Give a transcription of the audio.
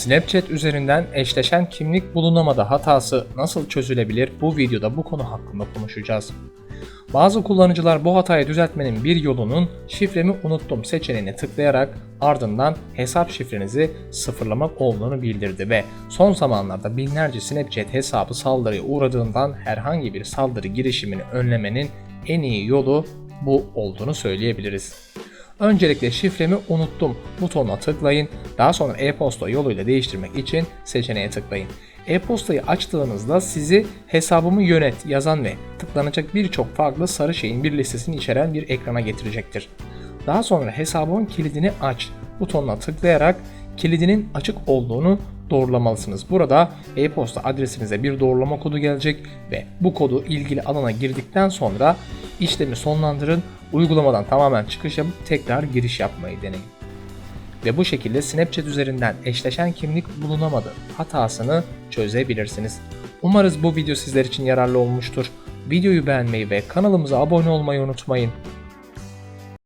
Snapchat üzerinden eşleşen kimlik bulunamadı hatası nasıl çözülebilir bu videoda bu konu hakkında konuşacağız. Bazı kullanıcılar bu hatayı düzeltmenin bir yolunun şifremi unuttum seçeneğine tıklayarak ardından hesap şifrenizi sıfırlamak olduğunu bildirdi ve son zamanlarda binlerce Snapchat hesabı saldırıya uğradığından herhangi bir saldırı girişimini önlemenin en iyi yolu bu olduğunu söyleyebiliriz. Öncelikle şifremi unuttum butonuna tıklayın. Daha sonra e-posta yoluyla değiştirmek için seçeneğe tıklayın. E-postayı açtığınızda sizi hesabımı yönet yazan ve tıklanacak birçok farklı sarı şeyin bir listesini içeren bir ekrana getirecektir. Daha sonra hesabın kilidini aç butonuna tıklayarak kilidinin açık olduğunu doğrulamalısınız. Burada e-posta adresinize bir doğrulama kodu gelecek ve bu kodu ilgili alana girdikten sonra işlemi sonlandırın. Uygulamadan tamamen çıkış yapıp tekrar giriş yapmayı deneyin. Ve bu şekilde Snapchat üzerinden eşleşen kimlik bulunamadı hatasını çözebilirsiniz. Umarız bu video sizler için yararlı olmuştur. Videoyu beğenmeyi ve kanalımıza abone olmayı unutmayın.